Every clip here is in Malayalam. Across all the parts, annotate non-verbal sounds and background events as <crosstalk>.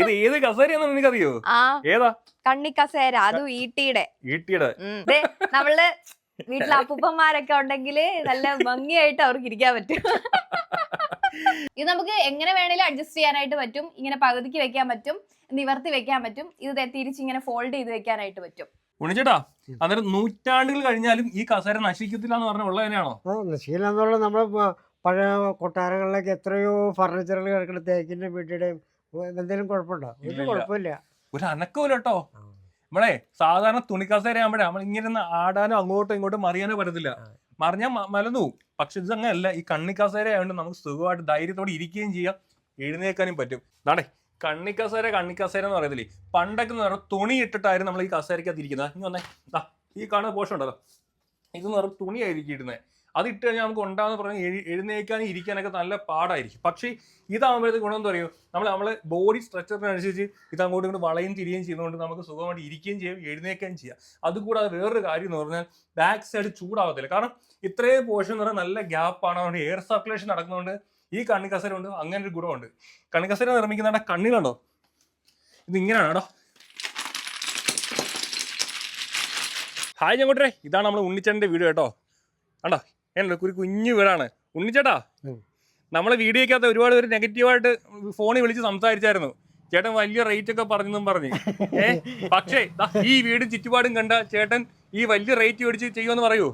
ഇത് ഏത് കസേരയാണെന്ന് നിനക്കറിയോ? ആ. ഏതാ? കസേര അതും ഈട്ടിയുടെ. ഈട്ടിയുടെ. ദേ, നമ്മൾ വീട്ടിലെ അപ്പൂപ്പന്മാരൊക്കെ ഉണ്ടെങ്കിൽ നല്ല ഭംഗിയായിട്ട് അവർക്ക് ഇരിക്കാൻ പറ്റും. ഇത് നമുക്ക് എങ്ങനെ വേണേലും അഡ്ജസ്റ്റ് ചെയ്യാനായിട്ട് പറ്റും. ഇങ്ങനെ പകുതിക്ക് വെക്കാൻ പറ്റും. നിവർത്തി വെക്കാൻ പറ്റും. ഇത് ദേ തിരിച്ച് ഇങ്ങനെ ഫോൾഡ് ചെയ്ത് വെക്കാനായിട്ട് പറ്റും. ഉണിച്ചേട്ടാ അന്നേരം നൂറ്റാണ്ടുകൾ കഴിഞ്ഞാലും ഈ കസേര നശിക്കത്തില്ല എന്ന് പറഞ്ഞ ഉള്ളത് തന്നെയാണോ? ആ നശീലം എന്നുള്ള നമ്മൾ പഴയ കൊട്ടാരങ്ങളിലേക്ക് എത്രയോ ഫർണിച്ചറുകൾ കിടക്കുന്ന തേക്കിന്റെ വീട്ടിയുടെയും എന്തെങ്കിലും കുഴപ്പമുണ്ടോ? ഒരു. കുഴപ്പമില്ല. ഒരു അനക്കമില്ല കേട്ടോ. നമ്മളെ സാധാരണ തുണിക്കസേര നമ്മൾ ഇങ്ങനെ ആടാനോ അങ്ങോട്ടോ ഇങ്ങോട്ടും മറിയാനോ പറ്റത്തില്ല. മറിഞ്ഞാൽ മലന്നു പക്ഷെ ഇത് അങ്ങനെയല്ല. ഈ കണ്ണിക്കസേര ആയതുകൊണ്ട് നമുക്ക് സുഖമായിട്ട് ധൈര്യത്തോടെ ഇരിക്കുകയും ചെയ്യാം. എഴുന്നേക്കാനും പറ്റും. നാടേ കണ്ണിക്കസേര കണ്ണിക്കസേര എന്ന് പറയത്തില്ലേ പണ്ടൊക്കെ എന്ന് പറഞ്ഞാൽ തുണി ഇട്ടിട്ടായിരുന്നു നമ്മൾ ഈ കസേരക്കകത്ത് ഇരിക്കുന്നത്. ഇനി വന്നേ. ഈ കാണുന്ന പോഷൻ ഉണ്ടല്ലോ. ഇത് എന്ന് പറഞ്ഞാൽ തുണിയായിരിക്കും ഇടുന്നത്. അത് ഇട്ട് കഴിഞ്ഞാൽ നമുക്ക് ഉണ്ടാകുന്ന പറഞ്ഞാൽ എഴു എഴുന്നേക്കാനും ഇരിക്കാനൊക്കെ നല്ല പാടായിരിക്കും. പക്ഷേ ഇതാകുമ്പോഴത്തേക്ക് ഗുണം എന്താ പറയുക? നമ്മൾ നമ്മളെ ബോഡി സ്ട്രക്ചറിനനുസരിച്ച് ഇത് അങ്ങോട്ടും ഇങ്ങോട്ട് വളയും തിരിയും ചെയ്യുന്നതുകൊണ്ട് നമുക്ക് സുഖമായിട്ട് ഇരിക്കുകയും ചെയ്യാം എഴുന്നേക്കുകയും ചെയ്യാം. അതുകൂടാതെ വേറൊരു കാര്യം എന്ന് പറഞ്ഞാൽ ബാക്ക് സൈഡ് ചൂടാവത്തില്ല. കാരണം ഇത്രയും പോർഷൻ എന്ന് പറഞ്ഞാൽ നല്ല ഗ്യാപ്പാണ് അതുകൊണ്ട് എയർ സർക്കുലേഷൻ നടക്കുന്നതുകൊണ്ട് ഈ കണ്ണിക്കസര കൊണ്ട് അങ്ങനെ ഒരു ഗുണമുണ്ട് കണ്ണിക്കസര നിർമ്മിക്കുന്നവരുടെ കണ്ണിലുണ്ടോ ഇത് ഇങ്ങനെയാണ് കേട്ടോ. ഹായ് ഞങ്ങോട്ടേ ഇതാണ് നമ്മൾ ഉണ്ണിച്ചേട്ടന്റെ വീഡിയോ കേട്ടോ. കണ്ടോ? എന്നല്ലോ ഒരു കുഞ്ഞു വീടാണ്. ഉണ്ണിച്ചേട്ടാ. നമ്മളെ വീഡിയോക്കകത്ത് ഒരുപാട് പേര് നെഗറ്റീവായിട്ട് ഫോണിൽ വിളിച്ച് സംസാരിച്ചായിരുന്നു. ചേട്ടൻ വലിയ റേറ്റ് ഒക്കെ പറഞ്ഞെന്നും പറഞ്ഞു. <laughs> ഏ പക്ഷേ ഈ വീടും ചുറ്റുപാടും കണ്ട ചേട്ടൻ ഈ വലിയ റേറ്റ് മേടിച്ച് ചെയ്യുമെന്ന് പറയൂ.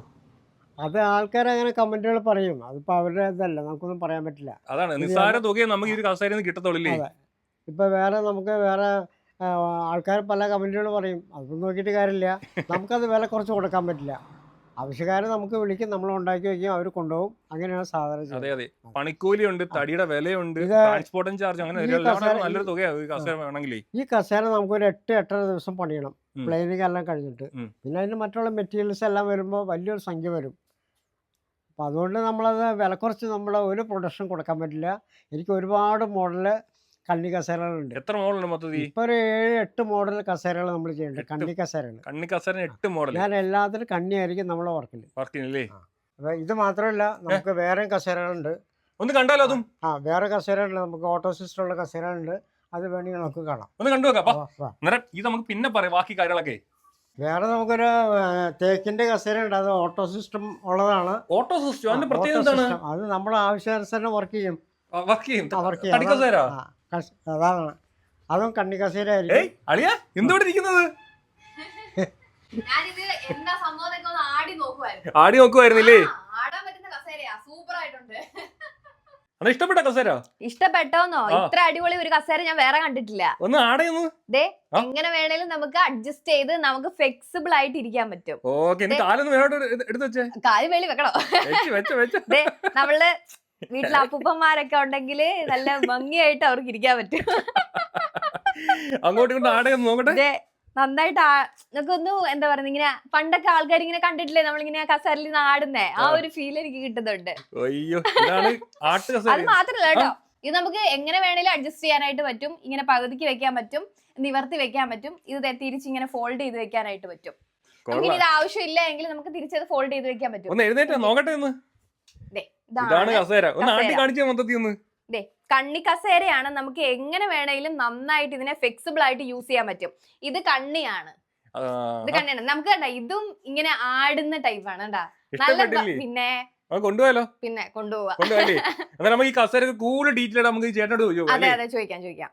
അത് ആൾക്കാർ അങ്ങനെ കമന്റുകൾ പറയും. അതിപ്പോ അവരുടെ ഇതല്ല നമുക്കൊന്നും പറയാൻ പറ്റില്ല. അതാണ് നിസ്സാര തുകയെ നമുക്ക് ഈ ഒരു കസേരയിൽ നിന്ന് കിട്ടത്തുള്ളൂ ഇപ്പൊ വേറെ നമുക്ക് വേറെ ആൾക്കാർ പല കമന്റുകൾ പറയും. അതൊന്നും നോക്കിയിട്ട് കാര്യമില്ല. നമുക്കത് വില കുറച്ച് കൊടുക്കാൻ പറ്റില്ല. ആവശ്യക്കാരെ നമുക്ക് വിളിക്കും നമ്മൾ ഉണ്ടാക്കി വെക്കും അവർ കൊണ്ടുപോകും. അങ്ങനെയാണ് സാധാരണ അതെ അതെ. പണിക്കൂലിയുണ്ട് തടിയുടെ വിലയുണ്ട് ട്രാൻസ്പോർട്ടും ചാർജ് അങ്ങനെ കസേര- നല്ലൊരു തുകയാണ് ഈ കസേര നമുക്ക് നമുക്കൊരു എട്ട് എട്ടര ദിവസം പണിയണം. പ്ലെയിനിങ് എല്ലാം കഴിഞ്ഞിട്ട്. പിന്നെ അതിന് മറ്റുള്ള മെറ്റീരിയൽസ് എല്ലാം വരുമ്പോൾ വലിയൊരു സംഖ്യ വരും. അപ്പോൾ അതുകൊണ്ട് നമ്മളത് വില കുറച്ച് നമ്മൾ ഒരു പ്രൊഡക്ഷൻ കൊടുക്കാൻ പറ്റില്ല. എനിക്ക് ഒരുപാട് മോഡൽ കണ്ണി കസേരകളുണ്ട്. എത്ര മോഡലുണ്ട് മൊത്തത്തിൽ? ഇപ്പോൾ ഒരു ഏഴ് എട്ട് മോഡൽ കസേരകൾ നമ്മൾ ചെയ്യുന്നുണ്ട് കണ്ണി കസേരകൾ. കണ്ണി കസേര എട്ട് മോഡൽ ഞാൻ എല്ലാത്തിനും കണ്ണിയായിരിക്കും നമ്മളെ വർക്കിൽ വർക്കിനല്ലേ? അപ്പൊ ഇത് മാത്രമല്ല നമുക്ക് വേറെയും കസേരകളുണ്ട്. ഒന്ന് കണ്ടാലോ അതും? ആ വേറെ കസേരകളുണ്ട്. നമുക്ക് ഓട്ടോ സിസ്റ്റം ഉള്ള കസേരകളുണ്ട്. അത് വേണമെങ്കിൽ നമുക്ക് കാണാം. ഒന്ന് കണ്ടു നോക്കാം. അന്നേരം ഇത് നമുക്ക് പിന്നെ പറയാം ബാക്കി കാര്യങ്ങളൊക്കെ. വേറെ നമുക്കൊരു തേക്കിന്റെ കസേര ഉണ്ട് അത് ഓട്ടോ സിസ്റ്റം ഉള്ളതാണ്. Auto system? അതിന്റെ പ്രത്യേകത എന്താണ്. അത് നമ്മുടെ ആവശ്യാനുസരണം വർക്ക് ചെയ്യും. വർക്ക് ചെയ്യും. വർക്ക് ചെയ്യും. അതാണ്. അതും കണ്ണി കസേരയായിരിക്കും ഏയ് അളിയ എന്തോടെ ഇരിക്കുന്നത്? ഞാനിത് എന്താ സംഭവം എന്നൊക്കെ ഒന്ന് ആടി നോക്കുവായിരുന്നില്ലേ ആടി നോക്കുമായിരുന്നില്ലേ ആടാൻ പറ്റുന്ന കസേരയാ സൂപ്പർ ആയിട്ടുണ്ട് അത് ഇഷ്ടപ്പെട്ട കസേര? ഇഷ്ടപ്പെട്ടോന്നോ ആ. ഇത്ര അടിപൊളി ഒരു കസേര ഞാൻ വേറെ കണ്ടിട്ടില്ല. ഒന്ന് ആടയൊന്ന് ദേ ആ. എങ്ങനെ വേണേലും നമുക്ക് അഡ്ജസ്റ്റ് ചെയ്ത് നമുക്ക് ഫ്ലെക്സിബിൾ ആയിട്ട് ഇരിക്കാൻ പറ്റും. ഓക്കെ എനിക്ക് കാലൊന്ന് വേറെ എടുത്ത് വെച്ചേ. കാൽ വെളി വെക്കണോ? വെച്ച് വെച്ച് വെച്ച്. ദേ നമ്മൾ വീട്ടിലെ അപ്പൂപ്പന്മാരൊക്കെ ഉണ്ടെങ്കിൽ നല്ല ഭംഗിയായിട്ട് അവർക്ക് ഇരിക്കാൻ പറ്റും. അങ്ങോട്ട് ഇങ്ങോട്ടും നോക്കട്ടെ. നന്നായിട്ട് നമുക്കൊന്ന് എന്താ പറയുന്നത് ഇങ്ങനെ പണ്ടൊക്കെ ആൾക്കാർ ഇങ്ങനെ കണ്ടിട്ടില്ലേ നമ്മളിങ്ങനെ കസേരയിൽ നിന്ന് ആടുന്നേ? ആ. ഒരു ഫീൽ എനിക്ക് കിട്ടുന്നുണ്ട്. അത് മാത്രല്ല കേട്ടോ. ഇത് നമുക്ക് എങ്ങനെ വേണേലും അഡ്ജസ്റ്റ് ചെയ്യാനായിട്ട് പറ്റും. ഇങ്ങനെ പകുതിക്ക് വെക്കാൻ പറ്റും. നിവർത്തി വെക്കാൻ പറ്റും. ഇത് തിരിച്ച് ഇങ്ങനെ ഫോൾഡ് ചെയ്ത് വെക്കാനായിട്ട് പറ്റും. നമുക്ക് ഇത് ആവശ്യമില്ല എങ്കിൽ നമുക്ക് തിരിച്ചത് ഫോൾഡ് ചെയ്ത് വെക്കാൻ പറ്റും. എഴുന്നേറ്റ് നോക്കട്ടെ ഇതാണ് ഇതാണ് കസേര. ഒന്ന് ആട്ടി കസേര. കാണിച്ചാൽ മൊത്തത്തിൽ ഒന്ന്. ദേ കണ്ണി കസേരയാണ് നമുക്ക് എങ്ങനെ വേണേലും നന്നായിട്ട് ഇതിനെ ഫ്ലെക്സിബിൾ ആയിട്ട് യൂസ് ചെയ്യാൻ പറ്റും. ഇത് കണ്ണിയാണ്. ഇത് കണ്ണിയാണ്. നമുക്ക് കണ്ട ഇതും ഇങ്ങനെ ആടുന്ന ടൈപ്പാണ് കണ്ടാ നല്ല പിന്നെ കൊണ്ടുപോയാലോ? പിന്നെ കൊണ്ടുപോവാ. <laughs> നമുക്ക് ഈ കസേര കൂടുതൽ ഡീറ്റെയിൽ നമുക്ക് ഈ ചേട്ടനോട് അതെ അതെ ചോദിക്കാം ചോദിക്കാം.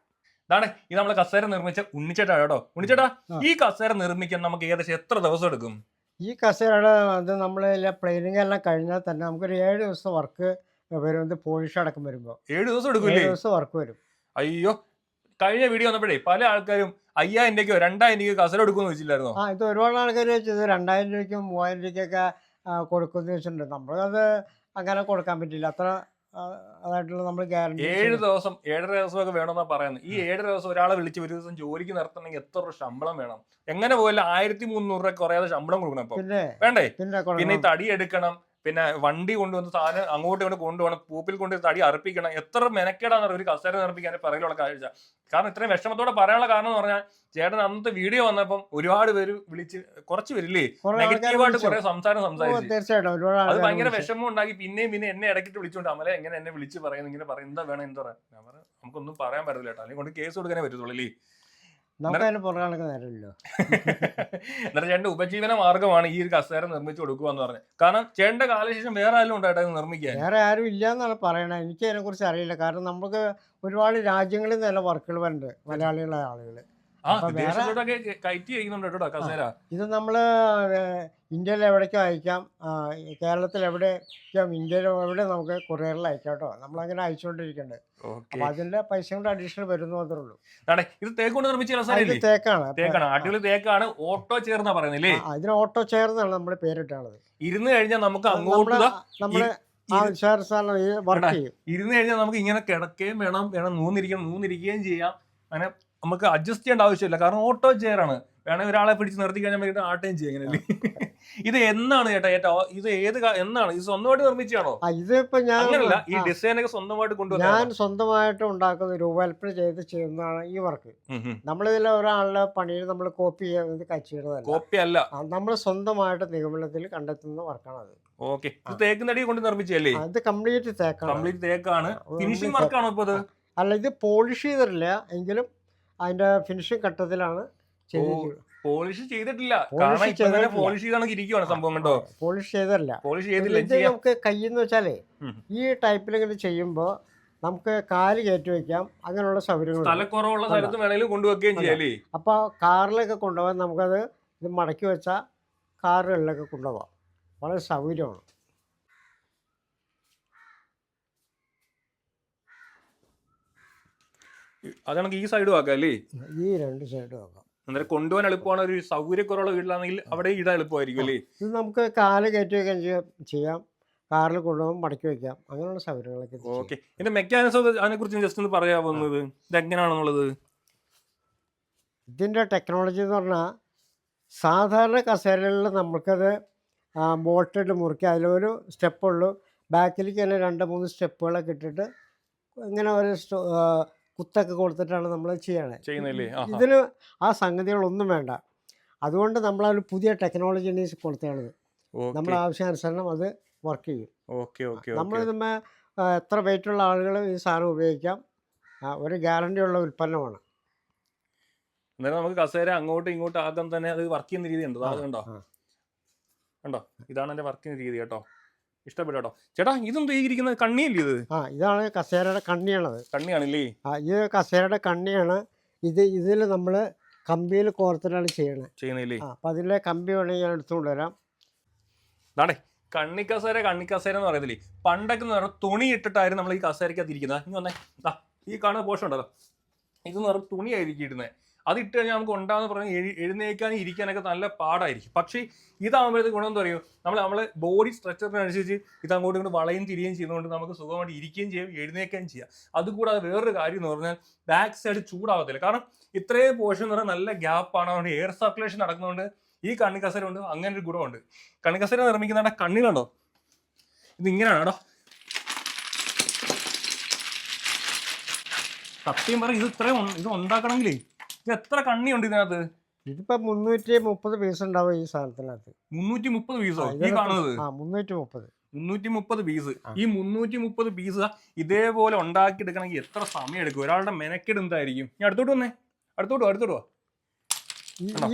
ഇതാണ് ഇത് നമ്മളെ കസേര നിർമ്മിച്ച ഉണ്ണിച്ചേട്ടാ കേട്ടോ. ഉണ്ണിച്ചേട്ടാ. ഈ കസേര നിർമ്മിക്കാൻ നമുക്ക് ഏകദേശം എത്ര ദിവസം എടുക്കും? ഈ കസേരയുടെ അത് നമ്മൾ പ്ലെയിനിങ് എല്ലാം കഴിഞ്ഞാൽ തന്നെ നമുക്കൊരു ഏഴ് ദിവസം വർക്ക് വരും. ഇത് പോളിഷ് അടക്കം വരുമ്പോൾ ഏഴ് ദിവസം ഏഴ് എടുക്കൂലേ ദിവസം വർക്ക് വരും. അയ്യോ. കഴിഞ്ഞ വീഡിയോ വന്നപ്പോഴേ പല ആൾക്കാരും അയ്യായിരം രൂപയ്ക്കോ രണ്ടായിരം രൂപയ്ക്കോ കസേര എടുക്കുമെന്ന് വെച്ചിട്ടില്ലായിരുന്നു ആ ഇത് ഒരുപാട് ആൾക്കാർ ചെയ്ത് രണ്ടായിരം രൂപയ്ക്കും മൂവായിരം രൂപയ്ക്കൊക്കെ കൊടുക്കുമെന്ന് വെച്ചിട്ടുണ്ട് നമ്മളത് അങ്ങനെ കൊടുക്കാൻ പറ്റില്ല. അത്ര അതായിട്ടുള്ള നമ്മൾ ഗ്യാരണ്ടി ഏഴ് ദിവസം ഏഴര ദിവസമൊക്കെ വേണമെന്നാ പറയുന്നത്. ഈ ഏഴര ദിവസം ഒരാളെ വിളിച്ച് ഒരു ദിവസം ജോലിക്ക് നിർത്തണമെങ്കിൽ എത്ര രൂപ ശമ്പളം വേണം? എങ്ങനെ പോയാലും ആയിരത്തി മുന്നൂറ് രൂപ കുറയാതെ ശമ്പളം കൊടുക്കണം പിന്നെ വേണ്ടേ? പിന്നെ പിന്നെ ഈ തടി എടുക്കണം പിന്നെ വണ്ടി കൊണ്ടുവന്ന് സാധനം അങ്ങോട്ട് ഇങ്ങോട്ട് കൊണ്ടുപോകണം പൂപ്പിൽ കൊണ്ട് തടി അർപ്പിക്കണം എത്ര മെനക്കേടാന്ന് ഒരു കസേര നിർമ്മിക്കാൻ പിറകിലുള്ള കാഴ്ച. കാരണം ഇത്രയും വിഷമത്തോടെ പറയാനുള്ള കാരണം എന്ന് പറഞ്ഞാൽ ചേട്ടൻ അന്നത്തെ വീഡിയോ വന്നപ്പം ഒരുപാട് പേര് വിളിച്ച് കുറച്ച് പേരില്ലേ നെഗറ്റീവായിട്ട് കുറെ സംസാരം സംസാരിച്ചു. തീർച്ചയായിട്ടും അത് ഭയങ്കര. വിഷമം ഉണ്ടാക്കി പിന്നെയും പിന്നെ എന്നെ ഇടയ്ക്കിട്ട് വിളിച്ചോണ്ട് അമലെ എങ്ങനെ എന്നെ വിളിച്ച് പറയുന്നു ഇങ്ങനെ പറയും എന്താ വേണം എന്താ പറയാം? നമുക്കൊന്നും പറയാൻ പറ്റില്ല കേട്ടോ അല്ലെങ്കിൽ കൊണ്ട് കേസ് കൊടുക്കാനേ പറ്റത്തുള്ളൂ എന്നിട്ട് ചേട്ടന്റെ ഉപജീവന മാർഗമാണ് ഈ ഒരു കസേര നിർമ്മിച്ചു കൊടുക്കുക എന്ന് പറഞ്ഞത് കാരണം ചേട്ടന്റെ കാലശേഷം വേറെ ആരും ഉണ്ടായിട്ട് അത് നിർമ്മിക്കാൻ? വേറെ ആരും ഇല്ല എന്നാണ് പറയണത്. എനിക്ക് അതിനെക്കുറിച്ച് അറിയില്ല. കാരണം നമുക്ക് ഒരുപാട് രാജ്യങ്ങളിൽ നിന്നുള്ള വർക്കുകൾ വരുന്നുണ്ട് മലയാളികളായ ആളുകൾ ആ അപ്പൊ വേറെ- വിദേശത്തോട്ടൊക്കെ കയറ്റി ചെയ്യുന്നുണ്ട് കേട്ടോ കസേര. ഇത് നമ്മൾ ഇന്ത്യയിൽ എവിടേക്കും അയക്കാം. ആ, കേരളത്തിൽ എവിടെ അയക്കാം ഇന്ത്യയിൽ എവിടെ നമുക്ക് കൊറിയറിൽ അയക്കാം കേട്ടോ. നമ്മളങ്ങനെ അയച്ചുകൊണ്ടിരിക്കുന്നുണ്ട് ഓക്കെ. അപ്പൊ അതിന്റെ പൈസ കൊണ്ട് അഡീഷണൽ വരുന്നു മാത്രമേ ഉള്ളൂ. ഇത് തേക്ക് കൊണ്ട് നിർമ്മിച്ച തേക്കാണ്. അപ്പൊ- തേക്കാണ്. അടിപൊളി തേക്കാണ്. ഓട്ടോ ചേർന്നാ പറയുന്നില്ലേ ആ, ഇതിന് ഓട്ടോ ചേർന്നാണ് നമ്മൾ പേരിട്ടാണത് ഇരുന്ന് കഴിഞ്ഞാൽ നമുക്ക് അങ്ങോട്ട് നമ്മൾ ദാ നമ്മൾ ആ ഇരു- ചേർ സാറിന് ഈ വർക്ക് ചെയ്യും. ഇരുന്ന് കഴിഞ്ഞാൽ നമുക്ക് ഇങ്ങനെ കിടക്കുകയും വേണം. വേണം നൂന്നിരിക്കണം നൂന്നിരിക്കുകയും ചെയ്യാം. അങ്ങനെ നമുക്ക് അഡ്ജസ്റ്റ് ചെയ്യേണ്ട ആവശ്യമില്ല. കാരണം ഓട്ടോ ചെയർ ആണ്. വേണമെങ്കിൽ ഒരാളെ പിടിച്ച് നിർത്തി കഴിഞ്ഞാൽ ആട്ടയും ചെയ്യും അങ്ങനെയല്ലേ ഇത് എന്നാണ് ചേട്ടാ ഏറ്റവും ഇത് ഏത് എന്നാണ്? ഇത് സ്വന്തമായിട്ട് നിർമ്മിച്ചാണോ ഇതിപ്പോ ഞാൻ അങ്ങനല്ല ഈ ഡിസൈൻ ഒക്കെ സ്വന്തമായിട്ട് ഞാൻ സ്വന്തമായിട്ട് ഉണ്ടാക്കുന്ന രൂപകൽപ്പന ചെയ്ത് ചെയ്യുന്നതാണ് ഈ വർക്ക് നമ്മളിതിൽ ഒരാളുടെ പണിയിൽ നമ്മൾ കോപ്പി ചെയ്യുന്നത് കച്ചിടുന്നതല്ല കോപ്പി അല്ല. നമ്മൾ സ്വന്തമായിട്ട് നിഗമനത്തിൽ കണ്ടെത്തുന്ന വർക്കാണ് അത്. ഓക്കെ ഇത് തേക്കുന്നടി കൊണ്ട് നിർമ്മിച്ചല്ലേ ഇത് കംപ്ലീറ്റ് തേക്കാണ്. കംപ്ലീറ്റ് തേക്കാണ്. ഫിനിഷിംഗ് വർക്കാണോ ഇപ്പൊ അത്? അല്ല ഇത് പോളിഷ് ചെയ്തിട്ടില്ല. എങ്കിലും അതിന്റെ ഫിനിഷിംഗ് ഘട്ടത്തിലാണ് പോളിഷ് ചെയ്തിട്ടില്ല. കാരണം. പോളിഷ് ചെയ്താണ് ഇരിക്കുവാണ് സംഭവം കണ്ടോ? പോളിഷ് ചെയ്തല്ല പോളിഷ് ചെയ്തില്ല ഇത് ചെയ്യാം. നമുക്ക് കയ്യെന്ന് വെച്ചാലേ ഈ ടൈപ്പിൽ ഇങ്ങനെ ചെയ്യുമ്പോൾ നമുക്ക് കാൽ കയറ്റി വെക്കാം അങ്ങനെയുള്ള സൗകര്യങ്ങൾ സ്ഥലക്കുറവുള്ള സ്ഥലത്ത് കൊണ്ടുവെക്കുകയും ചെയ്യാല്ലേ അപ്പോൾ കാറിലൊക്കെ കൊണ്ടുപോകാൻ നമുക്കത് ഇത് മടക്കി വെച്ചാൽ കാറുകളിലൊക്കെ കൊണ്ടുപോകാം. വളരെ സൗകര്യമാണ്. അതാണെങ്കിൽ ഈ സൈഡും ആക്കാം അല്ലേ? ഈ രണ്ട് സൈഡും ആക്കാം. അന്നേരം കൊണ്ടുപോകാൻ എളുപ്പമാണ് ഒരു സൗകര്യക്കുറവുള്ള വീട്ടിലാണെങ്കിൽ അവിടെ ഇടാൻ എളുപ്പമായിരിക്കും അല്ലേ? ഇത് നമുക്ക് കാൽ കയറ്റി വെക്കാൻ ചെയ്യാം. കാറിൽ കൊണ്ടുപോകാൻ മടക്കി വെക്കാം. അങ്ങനെയുള്ള സൗകര്യങ്ങളൊക്കെ. ഓക്കെ ഇതിന്റെ മെക്കാനിസം അതിനെ കുറിച്ച് ജസ്റ്റ് ഒന്ന് പറയാവുന്നത് ഇത് എങ്ങനെയാണെന്നുള്ളത്? ഇതിന്റെ ടെക്നോളജി എന്ന് പറഞ്ഞാൽ സാധാരണ കസേരകളിൽ നമുക്കത് ബോട്ടിട്ട് മുറുക്കി അതിലൊരു സ്റ്റെപ്പുള്ളൂ ബാക്കിലേക്ക് തന്നെ രണ്ട് മൂന്ന് സ്റ്റെപ്പുകളൊക്കെ ഇട്ടിട്ട് ഇങ്ങനെ ഒരു കുത്തൊക്കെ കൊടുത്തിട്ടാണ് നമ്മൾ ചെയ്യണത്. ഇതിന് ആ സംഗതികളൊന്നും വേണ്ട. അതുകൊണ്ട് നമ്മൾ ഒരു പുതിയ ടെക്നോളജി കൊടുത്തതാണിത് നമ്മുടെ ആവശ്യാനുസരണം അത് വർക്ക് ചെയ്യും. ഓക്കെ ഓക്കെ നമ്മൾ ആ, എത്ര വെയിറ്റുള്ള ആളുകൾ ഈ സാധനം ഉപയോഗിക്കാം. ഒരു ഗ്യാരണ്ടി ഉള്ള ഉൽപ്പന്നമാണ്. എന്നാലും നമുക്ക് കസേര അങ്ങോട്ടും ഇങ്ങോട്ടും ആദ്യം തന്നെ അത് വർക്ക് ചെയ്യുന്ന രീതി ഉണ്ടോ ആ, അത് കണ്ടോ? കണ്ടോ? ഇതാണ് എന്റെ വർക്ക് ചെയ്യുന്ന രീതി കേട്ടോ. ഇഷ്ടപ്പെട്ടു കേട്ടോ ചേട്ടാ ഇതെന്താ ഈ ഇരിക്കുന്നത് കണ്ണിയല്ലേ ഇത്? ആ ഇതാണ് കസേരയുടെ കണ്ണിയാണത്. കണ്ണിയാണല്ലേ? ആ ഇത് കസേരയുടെ കണ്ണിയാണ് ഇത് ഇതിൽ നമ്മൾ കമ്പിയിൽ കോർത്തിട്ടാണ് ചെയ്യണത് ചെയ്യുന്നില്ലേ ആ അപ്പം അതിലെ കമ്പി വേണമെങ്കിൽ ഞാൻ എടുത്തുകൊണ്ട് വരാം. നാടേ കണ്ണിക്കസേര കണ്ണിക്കസേര എന്ന് പറയത്തില്ലേ പണ്ടൊക്കെ എന്ന് പറഞ്ഞാൽ തുണി ഇട്ടിട്ടായിരുന്നു നമ്മൾ ഈ കസേരക്കകത്ത് ഇരിക്കുന്നത് ഇനി വന്നേ. ഈ കാണുന്ന പോഷൻ ഉണ്ടല്ലോ. ഇതെന്ന് പറഞ്ഞാൽ തുണിയായിരിക്കും ഇടുന്നത് അത് ഇട്ട് കഴിഞ്ഞാൽ നമുക്ക് ഉണ്ടാകുന്ന പറഞ്ഞാൽ എഴു എഴുന്നേക്കാനും ഇരിക്കാനൊക്കെ നല്ല പാടായിരിക്കും. പക്ഷേ ഇതാകുമ്പോഴത്തെ ഗുണം എന്താ പറയുക നമ്മൾ നമ്മളെ ബോഡി സ്ട്രക്ചറിനനുസരിച്ച് ഇത് അങ്ങോട്ടും ഇങ്ങോട്ട് വളയും തിരിയുകയും ചെയ്യുന്നതുകൊണ്ട് നമുക്ക് സുഖമായിട്ട് ഇരിക്കുകയും ചെയ്യാം എഴുന്നേക്കുകയും ചെയ്യാം. അതുകൂടാതെ വേറൊരു കാര്യം എന്ന് പറഞ്ഞാൽ ബാക്ക് സൈഡ് ചൂടാവത്തില്ല. കാരണം ഇത്രയും പോർഷൻ എന്ന് പറഞ്ഞാൽ നല്ല ഗ്യാപ്പാണ് അതുകൊണ്ട് എയർ സർക്കുലേഷൻ നടക്കുന്നതുകൊണ്ട് ഈ കണ്ണിക്കസര ഉണ്ട് അങ്ങനെ ഒരു ഗുണമുണ്ട്. കണ്ണിക്കസര നിർമ്മിക്കുന്ന കണ്ണിലുണ്ടോ? ഇത് ഇങ്ങനെയാണ് സത്യം പറയും ഇത് ഇത്രയും ഇത് ഉണ്ടാക്കണമെങ്കിലേ ഇത് എത്ര കണ്ണിയുണ്ട് ഇതിനകത്ത്? ഇതിപ്പോ മുന്നൂറ്റി മുപ്പത് പീസ് ഉണ്ടാവും ഈ സാധനത്തിനകത്ത്. മുന്നൂറ്റി മുപ്പത് പീസോ ഈ കാണുന്നത്? ആ മുന്നൂറ്റി മുപ്പത് മുന്നൂറ്റി മുപ്പത് പീസ്. ഈ മുന്നൂറ്റി മുപ്പത് പീസ് ഇതേപോലെ ഉണ്ടാക്കിയെടുക്കണമെങ്കിൽ എത്ര സമയം എടുക്കും? ഒരാളുടെ മെനക്കെട് എന്തായിരിക്കും? ഞാൻ അടുത്തോട്ട് വന്നേ. അടുത്തോട്ട് അടുത്തോട്ട്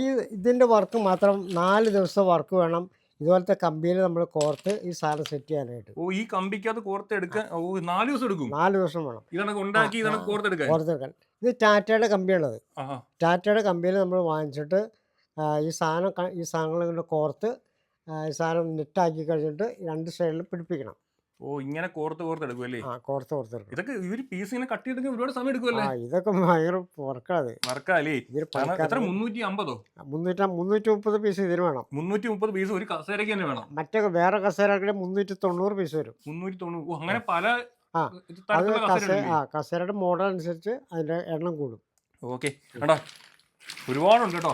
ഈ ഇതിന്റെ വർക്ക് മാത്രം നാല് ദിവസത്തെ വർക്ക് വേണം. ഇതുപോലത്തെ കമ്പിയിൽ നമ്മൾ കോർത്ത് ഈ സാധനം സെറ്റ് ചെയ്യാനായിട്ട്. ഓ ഈ കമ്പിക്കകത്ത് കോർത്തെടുക്കാൻ ഓ നാല് ദിവസം എടുക്കും? നാല് ദിവസം വേണം. ഇതാണ് ഉണ്ടാക്കി ഇതാണ് കോർത്തെടുക്കാൻ? കോർത്തെടുക്കാൻ. ഇത് ടാറ്റയുടെ കമ്പിയാണത്. ടാറ്റയുടെ കമ്പിയിൽ നമ്മൾ വാങ്ങിച്ചിട്ട് ഈ സാധനം ഈ സാധനങ്ങൾ കൊണ്ട് കോർത്ത് ഈ സാധനം നെറ്റാക്കി കഴിഞ്ഞിട്ട് രണ്ട് സൈഡിൽ പിടിപ്പിക്കണം. ഓ ഇങ്ങനെ കോർത്ത് കോർത്ത് എടുക്കുമല്ലേ ആ കോർത്ത് കോർത്തെടുക്കും ഇതൊക്കെ ഇവർ പീസ് ഇങ്ങനെ കട്ട് ചെയ്തെങ്കിൽ ഒരുപാട് സമയം എടുക്കുമല്ലേ ആ ഇതൊക്കെ ഭയങ്കര പുറക്കാതെ വർക്കാലേ എത്ര? മുന്നൂറ്റി അമ്പതോ മുന്നൂറ്റി മുന്നൂറ്റി മുപ്പത് പീസ് ഇതിന് വേണം. മുന്നൂറ്റി മുപ്പത് പീസ് ഒരു കസേരയ്ക്ക് തന്നെ വേണം. മറ്റേ വേറെ കസേരയുടെ മുന്നൂറ്റി തൊണ്ണൂറ് പീസ് വരും. മുന്നൂറ്റി തൊണ്ണൂറ് അങ്ങനെ പല ആ, അത് തരത്തിലുള്ള കസേ കസേര ആ കസേരയുടെ മോഡൽ അനുസരിച്ച് അതിന്റെ എണ്ണം കൂടും. ഓക്കെ. കണ്ടോ ഒരുപാടുണ്ട് കേട്ടോ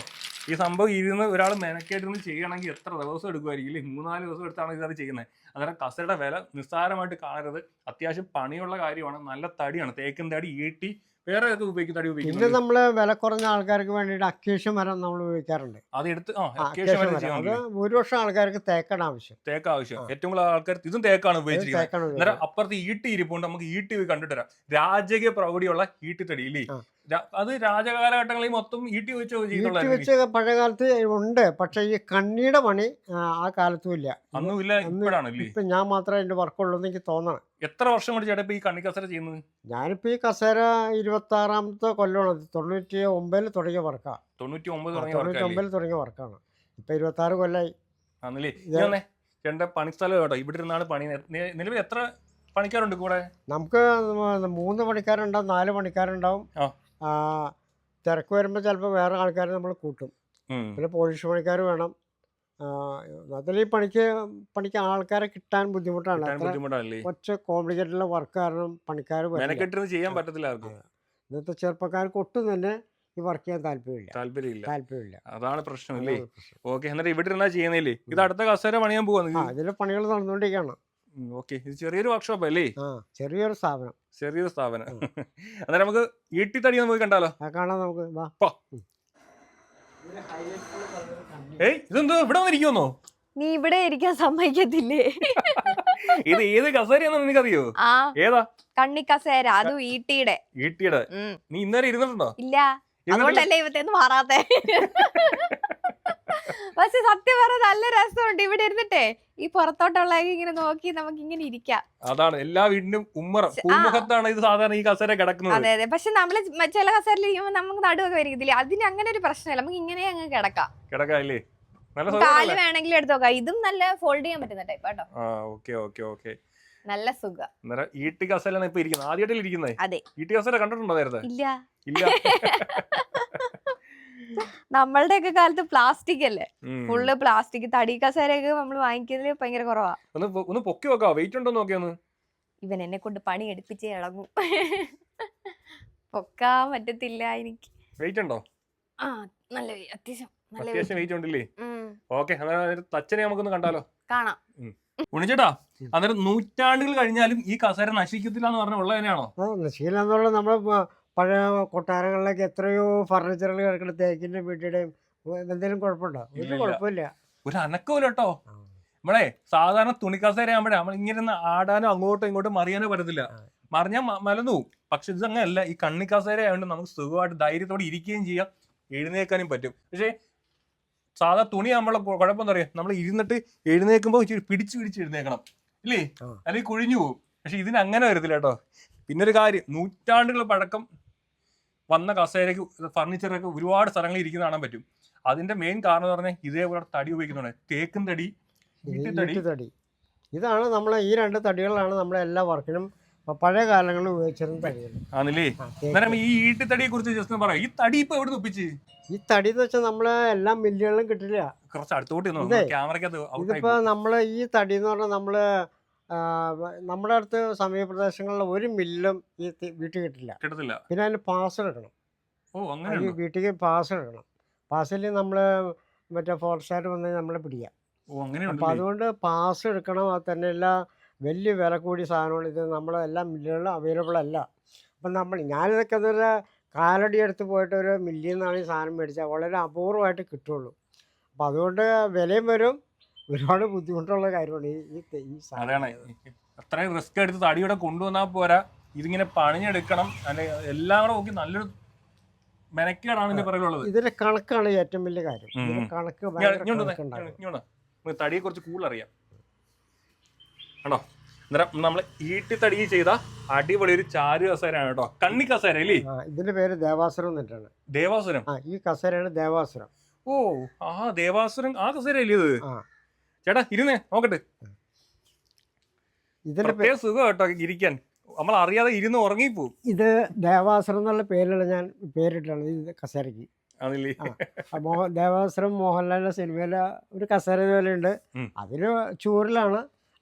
ഈ സംഭവം ഇരുന്ന് ഒരാൾ മെനക്കേട്ടിരുന്ന് ചെയ്യണമെങ്കിൽ എത്ര ദിവസം എടുക്കുമായിരിക്കും ഇല്ലേ മൂന്നാൽ ദിവസം എടുത്താണ് ഇതത് ചെയ്യുന്നത് അന്നേരം കസയുടെ വില നിസ്സാരമായിട്ട് കാണരുത്. അത്യാവശ്യം പണിയുള്ള കാര്യമാണ്. നല്ല തടിയാണ്. തേക്കും തടി ഈട്ടി വേറെ ഒക്കെ ഉപയോഗിക്കും തടി പിന്നെ ഉപയോഗിക്കുന്നുണ്ട് നമ്മൾ വില കുറഞ്ഞ ആൾക്കാർക്ക് വേണ്ടിയിട്ട് അക്വേഷ്യം മരം നമ്മൾ ഉപയോഗിക്കാറുണ്ട്. അത് എടുത്ത് ആ മരം ചെയ്യാൻ അത് ഭൂരിപക്ഷം ആൾക്കാർക്ക് തേക്കാണ് ആവശ്യം. തേക്ക് ആവശ്യം. ഏറ്റവും കൂടുതൽ ആൾക്കാർ ഇതും തേക്കാണ് ഇത് ഉപയോഗിച്ചിരിക്കുന്നത്. അന്നേരം അപ്പുറത്ത് ഈട്ടി ഇരിപ്പുണ്ട് നമുക്ക് ഈട്ടി കണ്ടിട്ട് വരാം രാജകീയ പ്രൗഢിയുള്ള ഈട്ടിത്തടി ഇല്ലേ? ആ. രാ- അത് രാജകാലഘട്ടങ്ങളിൽ മൊത്തം ഈട്ടി വെച്ച് ഈട്ടി വെച്ച് പഴയകാലത്ത് ഉണ്ട്. പക്ഷേ ഈ കണ്ണിയുടെ പണി ആ, കാലത്തും ഇല്ല. ഇപ്പൊ ഞാൻ മാത്രമേ എന്റെ വർക്കുള്ളൂ എനിക്ക് തോന്നണം. എത്ര വർഷം കൊണ്ട് ചേട്ടാ ഈ ഈ കസേര ചെയ്യുന്നത്? ഞാനിപ്പോ ഈ കസേര ഇരുപത്തി ആറാമത്തെ കൊല്ലമാണ് തൊണ്ണൂറ്റി ഒമ്പതിൽ തുടങ്ങിയ വർക്കാണ് തൊണ്ണൂറ്റി ഒമ്പത് തൊണ്ണൂറ്റി ഒമ്പതിൽ തുടങ്ങിയ വർക്കാണ്. ഇപ്പൊ ഇരുപത്തി ആറ് കൊല്ലായി ചേട്ടന്റെ പണിസ്ഥലം കേട്ടോ. ഇവിടെ ഇരുന്നാണ് പണി നിലവിൽ എത്ര പണിക്കാരുണ്ട് കൂടെ? നമുക്ക് മൂന്ന് പണിക്കാരുണ്ടാവും നാല് പണിക്കാരുണ്ടാവും. തിരക്ക് വരുമ്പോൾ ചിലപ്പോൾ വേറെ ആൾക്കാരെ നമ്മൾ കൂട്ടും. പിന്നെ പോളിഷ് പണിക്കാർ വേണം. അതിൽ ഈ പണിക്ക് പണിക്ക് ആൾക്കാരെ കിട്ടാൻ ബുദ്ധിമുട്ടാണ്. കുറച്ച് കോംപ്ലിക്കേറ്റഡ് വർക്ക് കാരണം പണിക്കാർ ചെയ്യാൻ പറ്റത്തില്ല ഇന്നത്തെ ചെറുപ്പക്കാർക്ക് ഒട്ടും തന്നെ ഈ വർക്ക് ചെയ്യാൻ താല്പര്യമില്ല. താല്പര്യമില്ല. താല്പര്യമില്ല. അതാണ് പ്രശ്നം അല്ലേ ഓക്കെ എന്നിട്ട് ഇവിടെ ഇരുന്നാ ചെയ്യുന്നില്ലേ ഇത് അടുത്ത കസേര പണിയാൻ ആ ഇതിലെ പണികൾ നടന്നുകൊണ്ടിരിക്കുകയാണ് ഓക്കെ. ഇത് ചെറിയൊരു വർക്ക്ഷോപ്പ് അല്ലേ? ആ ചെറിയൊരു സ്ഥാപനം. ചെറിയൊരു സ്ഥാപനം. <laughs> അന്നേരം നമുക്ക് ഈട്ടിത്തടി ഒന്ന് പോയി കണ്ടാലോ? ആ കാണാൻ നമുക്ക്. വാ. പോ. ഏയ് ഇതെന്തോ? ഇവിടെ വന്നിരിക്കുമെന്നോ നീ ഇവിടെ ഇരിക്കാൻ സമ്മതിക്കത്തില്ലേ? <laughs> ഇത് ഏത് കസേരയാണെന്ന് നിനക്കറിയോ? ആ. ഏതാ? കണ്ണിക്കസേര അതും ഈട്ടിയുടെ. ഈട്ടിയുടെ. ഉം. നീ ഇന്നേരം ഇരുന്നിട്ടുണ്ടോ? ഇല്ല. ഇരുന്നിട്ടില്ല? അതുകൊണ്ടല്ലേ ഇവത്തേന്ന് മാറാത്തെ? <laughs> പക്ഷെ സത്യം പറഞ്ഞ നല്ല രസമുണ്ട്. ഇവിടെ ഇരുന്നിട്ടേ ഈ പുറത്തോട്ടുള്ള ഇങ്ങനെ നോക്കി നമുക്ക് ഇങ്ങനെ ഇരിക്കാം. അതാണ് എല്ലാ വീടിനും ഉമ്മറ. പൂമുഖത്താണ് ഇത് സാധാരണ ഈ കസേര കിടക്കുന്നത്. അതെ അതെ. പക്ഷെ നമ്മൾ ചില കസേരയിൽ ഇരിക്കുമ്പോൾ നമുക്ക് നടുവൊക്കെ വരികത്തില്ലേ അതിന് അങ്ങനെ ഒരു പ്രശ്നമില്ല. നമുക്ക് ഇങ്ങനെ അങ്ങ് കിടക്കാം. കിടക്കാല്ലേ കാൽ വേണമെങ്കിലും എടുത്തു നോക്കാം. ഇതും നല്ല ഫോൾഡ് ചെയ്യാൻ പറ്റുന്ന ടൈപ്പ് കേട്ടോ ഓക്കെ ഓക്കെ ഓക്കെ. നല്ല സുഖം. ഈട്ടി കസേരയാണ് ഇപ്പൊ ഇരിക്കുന്നത്. ആദ്യമായിട്ടല്ലേ ഇരിക്കുന്നത്? അതെ. ഈട്ടി കസേര കണ്ടിട്ടുണ്ടോ നേരത്തെ? ഇല്ല. ഇല്ല. <laughs> നമ്മളുടെ ഒക്കെ കാലത്ത് പ്ലാസ്റ്റിക് അല്ലേ. ഫുള്ള് പ്ലാസ്റ്റിക് തടി കസേരയൊക്കെ നമ്മൾ വാങ്ങിക്കുന്നതിൽ ഭയങ്കര കുറവാ. ഒന്ന് ഒന്ന് പൊക്കി വെക്കാം വെയിറ്റ് ഉണ്ടോ നോക്കിയൊന്ന് ഇവൻ എന്നെ കൊണ്ട് പണി എടുപ്പിച്ച് ഇളകും. പൊക്കാൻ പറ്റത്തില്ല എനിക്ക്. വെയിറ്റ് ഉണ്ടോ? ആ നല്ല അത്യാവശ്യം നല്ല അത്യാവശ്യം വെയിറ്റ് ഉണ്ടല്ലേ? ഓക്കെ അന്നേരം തച്ചനെ നമുക്കൊന്ന് കണ്ടാലോ. കാണാം. ഉണിച്ചേട്ടാ അന്നേരം നൂറ്റാണ്ടുകൾ കഴിഞ്ഞാലും ഈ കസേര നശിക്കത്തില്ല എന്ന് പറഞ്ഞ ഉള്ളത് തന്നെയാണോ? ആ നശീലം എന്നുള്ള നമ്മൾ പഴയ കൊട്ടാരങ്ങളിലൊക്കെ എത്രയോ ഫർണിച്ചറുകൾ കിടക്കുന്ന തേക്കിന്റെ വീട്ടിയുടെയും എന്തെങ്കിലും കുഴപ്പമുണ്ടോ? ഒരു കുഴപ്പമില്ല. ഒരു അനക്കമില്ല കേട്ടോ. നമ്മളെ സാധാരണ തുണിക്കസേര ആകുമ്പോഴേ നമ്മൾ ഇങ്ങനെ ആടാനോ അങ്ങോട്ടോ ഇങ്ങോട്ടോ മറിയാനോ പറ്റത്തില്ല. മറിഞ്ഞാൽ മലന്നു പോകും പക്ഷെ ഇത് അങ്ങനെയല്ല ഈ കണ്ണിക്കസേര ആയതുകൊണ്ട് നമുക്ക് സുഖമായിട്ട് ധൈര്യത്തോടെ ഇരിക്കുകയും ചെയ്യാം. എഴുന്നേക്കാനും പറ്റും. പക്ഷേ സാധാ തുണി നമ്മളെ കുഴപ്പം എന്താ പറയുക? നമ്മൾ ഇരുന്നിട്ട് എഴുന്നേക്കുമ്പോൾ പിടിച്ച് പിടിച്ച് എഴുന്നേക്കണം. ഇല്ലേ. അല്ലെങ്കിൽ കുഴിഞ്ഞു പോകും പക്ഷെ ഇതിന് അങ്ങനെ വരത്തില്ല കേട്ടോ. പിന്നെ ഒരു കാര്യം. നൂറ്റാണ്ടുകൾ പഴക്കം വന്ന കസേരയ്ക്ക് ഫർണിച്ചറൊക്കെ ഒരുപാട് സ്ഥലങ്ങളിൽ ഇരിക്കുന്ന കാണാൻ പറ്റും. അതിന്റെ മെയിൻ കാരണം എന്ന് പറഞ്ഞാൽ ഇതേപോലെ തടി ഉപയോഗിക്കുന്നുണ്ട്. തേക്കും തടി ഈട്ടിത്തടി തടി. ഇതാണ് നമ്മളെ ഈ രണ്ട് തടികളാണ് നമ്മളെ എല്ലാ വർക്കിനും പഴയ കാലങ്ങളിൽ ഉപയോഗിച്ചിരുന്ന തടികൾ. ആണല്ലേ. അന്നേരം ഈ ഈട്ടിത്തടിയെ കുറിച്ച് ജസ്റ്റ് ഒന്ന് പറയാം. ഈ തടി ഇപ്പൊ എവിടെ ഒപ്പിച്ച്? ഈ തടി എന്ന് വെച്ചാൽ നമ്മളെ എല്ലാ മില്ലുകളിലും കിട്ടില്ല. കുറച്ച് അടുത്തോട്ട് ഇതിപ്പോ നമ്മൾ ഈ തടി എന്ന് പറഞ്ഞാൽ നമ്മൾ നമ്മുടെ അടുത്ത് സമീപപ്രദേശങ്ങളിലെ ഒരു മില്ലും ഈ വീട്ടിൽ കിട്ടില്ല. കിട്ടത്തില്ല. പിന്നെ അതിന് പാസ് എടുക്കണം ഓ ഈ വീട്ടിലേക്ക് പാസ് എടുക്കണം പാസ്സിൽ നമ്മൾ മറ്റേ ഫോറസ്റ്റുകാർ വന്ന് നമ്മളെ പിടിക്കാം. ഓ അപ്പം അതുകൊണ്ട് പാസ് എടുക്കണം. അത് തന്നെ എല്ലാ വലിയ വില കൂടിയ സാധനങ്ങൾ ഇത് നമ്മളെല്ലാം മില്ലുകളിലും അവൈലബിൾ അല്ല. അപ്പം നമ്മൾ ഞാനിതൊക്കെ ഇതൊരു കാലടി എടുത്ത് പോയിട്ട് ഒരു മില്ലിൽ നിന്നാണ് ഈ സാധനം മേടിച്ചാൽ വളരെ അപൂർവമായിട്ട് കിട്ടുള്ളൂ. അപ്പം അതുകൊണ്ട് വിലയും വരും. ഒരുപാട് ബുദ്ധിമുട്ടുള്ള കാര്യമാണ് ഈ ഈ അതാണ്. അത്രയും റിസ്ക് എടുത്ത് തടിയുടെ കൊണ്ടുവന്നാൽ പോരാ. ഇതിങ്ങനെ പണിഞ്ഞെടുക്കണം അല്ലെ എല്ലാം കൂടെ നോക്കി നല്ലൊരു മെനക്കേടാണ് ഇതിന്റെ പറയുള്ളത് ഇതിന്റെ കണക്കാണ് ഏറ്റവും വലിയ കാര്യം. ഇതിന്റെ കണക്ക് തടിയെ കുറച്ച് കൂടുതൽ അറിയാം. ആണോ അന്നേരം നമ്മൾ ഈട്ടി തടി ചെയ്ത അടിപൊളി ഒരു ചാരു കസേരയാണ് കേട്ടോ. കണ്ണി കസേര അല്ലേ? ഇതിന്റെ പേര് ദേവാസുരം എന്നിട്ടാണ്. ദേവാസുരം? ഈ കസേരയാണ് ദേവാസുരം. ഓ ആ ദേവാസുരം ആ കസേര അല്ലേ ഇത്. ചേട്ടാ ഇരുന്നേ നോക്കട്ടെ. ഇതിന്റെ സുഖം കേട്ടോ ഇരിക്കാൻ. നമ്മൾ അറിയാതെ ഇരുന്ന് ഉറങ്ങിപ്പോവും. ഇത് ദേവാസുരം എന്നുള്ള പേരിലുള്ള ഞാൻ പേരിട്ടാണ് ഇത് കസേരയ്ക്ക് ആണല്ലേ? മോ ദേവാസുരം മോഹൻലാലിന്റെ സിനിമയിലെ ഒരു കസേര പോലെയുണ്ട്. അതിന് ചൂരിലാണ്.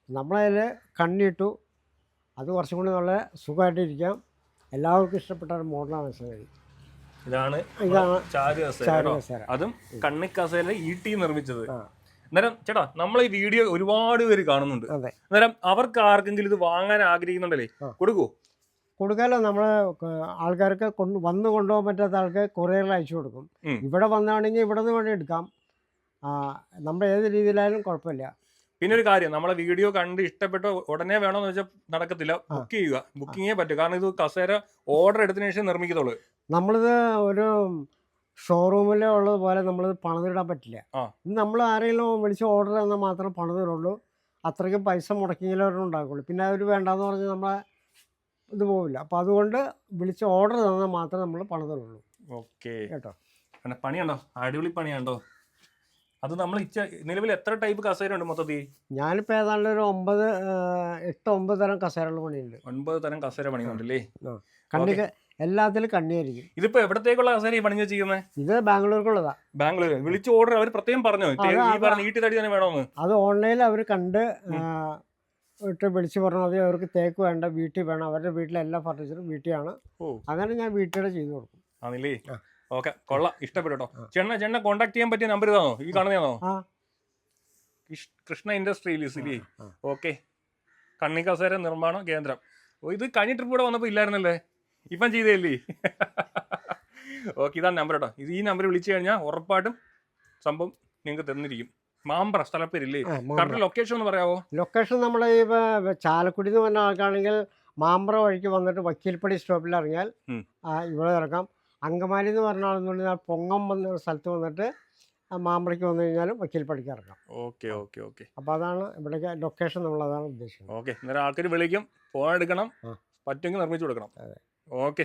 നമ്മളതിൽ കണ്ണിട്ടു. അത് കുറച്ചും കൂടി നല്ല സുഖമായിട്ട് ഇരിക്കാം എല്ലാവർക്കും ഇഷ്ടപ്പെട്ട ഒരു മോഡലാണ് കസേര ഇതാണ് ഇതാണ് ചാരു കസേര ചാരു കേട്ടോ. കസേര. അതും ഈട്ടി നിർമ്മിച്ചത്. അന്നേരം ചേട്ടാ നമ്മൾ ഈ വീഡിയോ ഒരുപാട് പേര് കാണുന്നുണ്ട്. അന്നേരം അവർക്ക് ആർക്കെങ്കിലും ഇത് വാങ്ങാൻ ആഗ്രഹിക്കുന്നുണ്ടല്ലേ. കൊടുക്കൂ. കൊടുക്കാലോ നമ്മളെ ആൾക്കാർക്ക് കൊണ്ട് വന്ന് കൊണ്ടുപോകാൻ പറ്റാത്ത ആൾക്ക് കൊറിയറിൽ അയച്ചു കൊടുക്കും. ഇവിടെ വന്നാണെങ്കിൽ ഇവിടെ നിന്ന് വേണമെങ്കിൽ എടുക്കാം നമ്മൾ ഏത് രീതിയിലായാലും കുഴപ്പമില്ല. പിന്നെ ഒരു കാര്യം നമ്മളെ വീഡിയോ കണ്ട് ഇഷ്ടപ്പെട്ട ഉടനെ വേണമെന്ന് വെച്ചാൽ നടക്കത്തില്ല. ബുക്ക് ചെയ്യുക. ബുക്കിങ്ങേ പറ്റും. കാരണം ഇത് കസേര ഓർഡർ എടുത്തതിനു ശേഷം നിർമ്മിക്കത്തുള്ളൂ. നമ്മളിത് ഒരു ഷോറൂമിൽ ഉള്ളതുപോലെ നമ്മൾ പണിതിടാൻ പറ്റില്ല. ഇത് നമ്മൾ ആരെങ്കിലും വിളിച്ച് ഓർഡർ തന്നാൽ മാത്രമേ പണിതിടുള്ളൂ. അത്രയ്ക്ക് പൈസ മുടക്കിയെങ്കിലും അവരും ഉണ്ടാക്കുള്ളൂ. പിന്നെ അവർ വേണ്ടാന്ന് പറഞ്ഞ് നമ്മളെ ഇത് പോവില്ല. അപ്പോൾ അതുകൊണ്ട് വിളിച്ച് ഓർഡർ തന്നാൽ മാത്രമേ നമ്മൾ പണിതിടുള്ളൂ. ഓക്കെ. കേട്ടോ? പണിയാണോ? അടിപൊളി പണിയാണോ? അത് നമ്മൾ നിലവിൽ എത്ര ടൈപ്പ് കസേര ഉണ്ട് മൊത്തത്തിൽ ഞാനിപ്പോൾ ഏതാണ്ട് ഒരു ഒമ്പത് എട്ട് ഒമ്പത് തരം കസേരകൾ പണിയുണ്ട്. ഒൻപത് തരം കസേര പണിയുണ്ടല്ലേ കണ്ണി എല്ലാത്തിലും കണ്ണിയായിരിക്കും. ഇതിപ്പോ എവിടത്തേക്കുള്ള കസേര ഈ ചെയ്യുന്നത് ഇത് ബാംഗ്ലൂർക്കുള്ളതാ. ബാംഗ്ലൂർ വിളിച്ച് ഓർഡർ അവർ പ്രത്യേകം പറഞ്ഞോ? ഇപ്പൊ അതാ, ഈ അതാ. പറഞ്ഞ ഈട്ടി തടി തന്നെ വേണമെന്ന് അത് ഓൺലൈനിൽ അവർ കണ്ട്. ഇട്ട് വിളിച്ച് പറഞ്ഞു മതി. അവർക്ക് തേക്ക് വേണ്ട വീട്ടിൽ വേണം. അവരുടെ വീട്ടിലെ എല്ലാ ഫർണിച്ചറും വീട്ടിലാണ്. അങ്ങനെ ഞാൻ വീട്ടിലൂടെ ചെയ്തു കൊടുക്കും. ആണല്ലേ. ഓക്കെ കൊള്ളാം. ഇഷ്ടപ്പെട്ടോ. ചെണ്ണ ചെണ്ണ കോണ്ടാക്ട് ചെയ്യാൻ പറ്റിയ നമ്പർ ഇതാണോ? ഈ കാണുന്നതാണോ? കൃഷ്ണ ഇല്ലേ? ആ. ഓക്കെ. കണ്ണിക്കസേര കസേര നിർമ്മാണ കേന്ദ്രം. ഇത് കഴിഞ്ഞ ട്രിപ്പ് കൂടെ വന്നപ്പോൾ ഇല്ലായിരുന്നല്ലേ? ഇപ്പം ചെയ്തല്ലേ ഓക്കെ ഇതാണ് നമ്പർ കേട്ടോ ഇത് ഈ നമ്പർ വിളിച്ചു കഴിഞ്ഞാൽ ഉറപ്പായിട്ടും സംഭവം നിങ്ങൾക്ക് തന്നിരിക്കും. മാമ്പ്ര സ്ഥലപ്പേരില്ലേ. കറക്റ്റ് ലൊക്കേഷൻ ഒന്ന് പറയാവോ? ലൊക്കേഷൻ നമ്മൾ ഈ ചാലക്കുടി എന്ന് പറഞ്ഞ ആൾക്കാണെങ്കിൽ മാമ്പ്ര വഴിക്ക് വന്നിട്ട് വക്കീൽപ്പടി സ്റ്റോപ്പിൽ ഇറങ്ങിയാൽ ഇവിടെ ഇറക്കാം. അങ്കമാലി എന്ന് പറഞ്ഞ ആളെന്നുണ്ടെങ്കിൽ പൊങ്ങം വന്ന സ്ഥലത്ത് വന്നിട്ട് മാമ്പഴയ്ക്ക് വന്നു കഴിഞ്ഞാലും വക്കീൽപ്പടിക്ക് ഇറക്കാം. Okay okay okay. അപ്പോൾ അതാണ് ഇവിടേക്ക് ലൊക്കേഷൻ നമ്മൾ അതാണ് ഉദ്ദേശിക്കുന്നത്. ഓക്കെ അന്നേരം ആൾക്കാർ വിളിക്കും ഫോൺ എടുക്കണം പറ്റുമെങ്കിൽ നിർമ്മിച്ചു കൊടുക്കണം. അതെ. ഓക്കെ